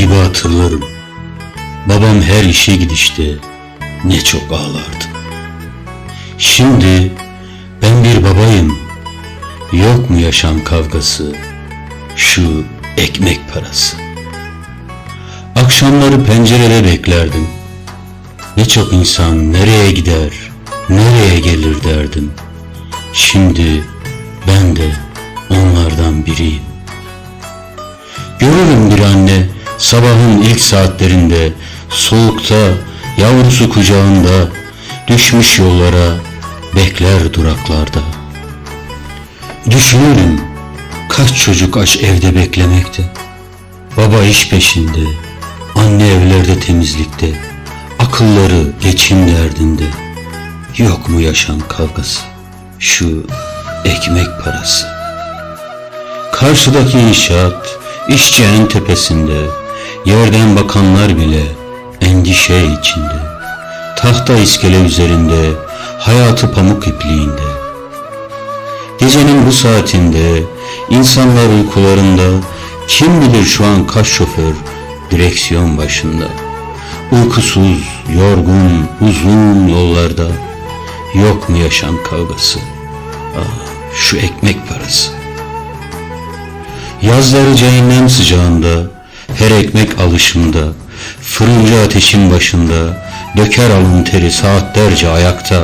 gibi hatırlarım. Babam her işe gidişte ne çok ağlardı. Şimdi ben bir babayım. Yok mu yaşam kavgası? Şu ekmek parası. Akşamları pencerede beklerdim. Ne çok insan nereye gider, nereye gelir derdim. Şimdi ben de onlardan biriyim. Görürüm bir anne sabahın ilk saatlerinde soğukta yavrusu kucağında düşmüş yollara bekler duraklarda. Düşünürüm kaç çocuk aç evde beklemekte. Baba iş peşinde, anne evlerde temizlikte, akılları geçim derdinde. Yok mu yaşam kavgası, şu ekmek parası. Karşıdaki inşaat, işçi en tepesinde, yerden bakanlar bile endişe içinde. Tahta iskele üzerinde, hayatı pamuk ipliğinde. Gecenin bu saatinde, insanlar uykularında, kim bilir şu an kaç şoför direksiyon başında. Uykusuz, yorgun, uzun yollarda, yok mu yaşam kavgası? Ah, şu ekmek parası. Yazları cehennem sıcağında, her ekmek alışında, fırıncı ateşin başında, döker alın teri saatlerce ayakta.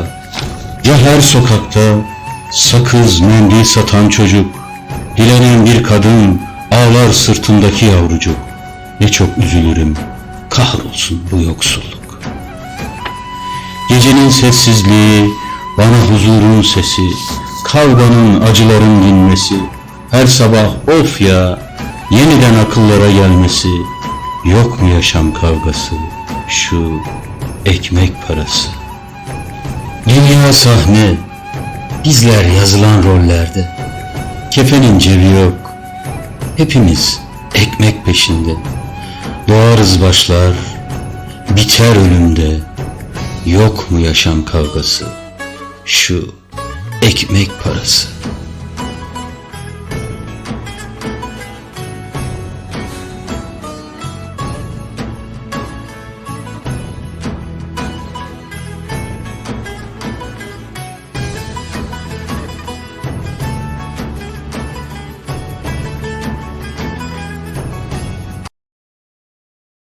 Ya her sokakta, sakız mendil satan çocuk, dilenen bir kadın, ağlar sırtındaki yavrucuk. Ne çok üzülürüm, kahrolsun bu yoksulluk. Gecenin sessizliği, bana huzurun sesi, kavganın acıların dinmesi, her sabah of ya, yeniden akıllara gelmesi, yok mu yaşam kavgası, şu ekmek parası. Dünya sahne, bizler yazılan rollerde, kefenin cebi yok, hepimiz ekmek peşinde, doğarız başlar, biter ölümde, yok mu yaşam kavgası, şu ekmek parası.